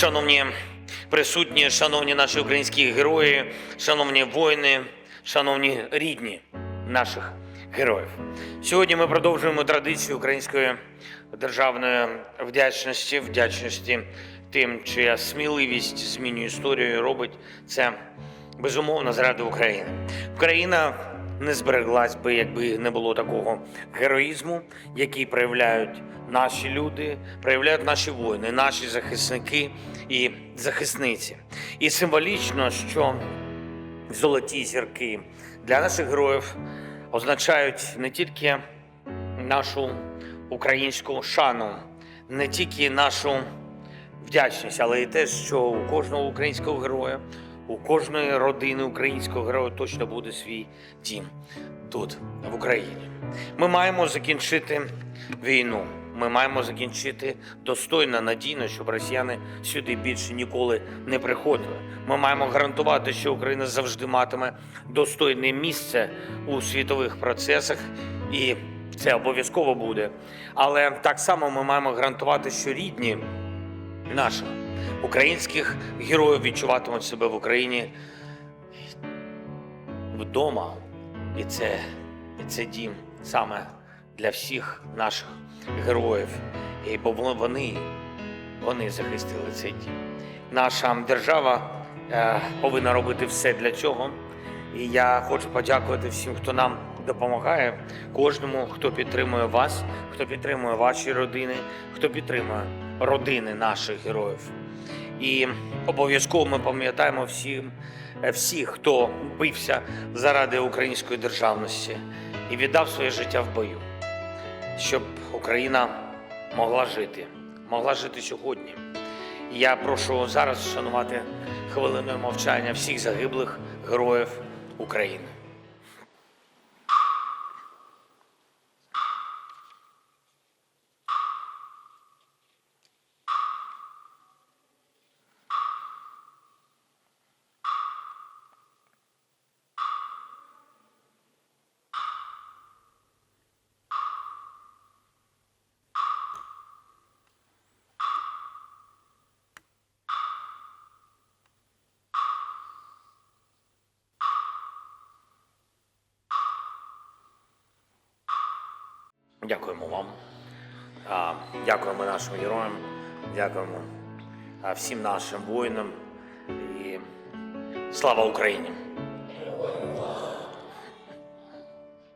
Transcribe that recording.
Шановні присутні, шановні наші українські герої, шановні воїни, шановні рідні наших героїв. Сьогодні ми продовжуємо традицію української державної вдячності, вдячності тим, чия сміливість змінює історію і робить це безумовно заради України. Україна не збереглась би, якби не було такого героїзму, який проявляють наші люди, проявляють наші воїни, наші захисники і захисниці. І символічно, що золоті зірки для наших героїв означають не тільки нашу українську шану, не тільки нашу вдячність, але й те, що у кожного українського героя, у кожної родини українського героя точно буде свій дім тут, в Україні. Ми маємо закінчити війну. Ми маємо закінчити достойно, надійно, щоб росіяни сюди більше ніколи не приходили. Ми маємо гарантувати, що Україна завжди матиме достойне місце у світових процесах, і це обов'язково буде. Але так само ми маємо гарантувати, що рідні наших українських героїв відчуватимуть себе в Україні вдома. І це, і це дім саме для всіх наших героїв. І бо вони, вони захистили цей дім. Наша держава е, повинна робити все для цього. І я хочу подякувати всім, хто нам допомагає, кожному, хто підтримує вас, хто підтримує ваші родини, хто підтримує родини наших героїв. І обов'язково ми пам'ятаємо всім, е, всіх, хто бився заради української державності і віддав своє життя в бою, щоб Україна могла жити, могла жити сьогодні. Я прошу зараз вшанувати хвилиною мовчання всіх загиблих героїв України. Дякуємо вам. Дякуємо нашим героям, дякуємо всім нашим воїнам і слава Україні!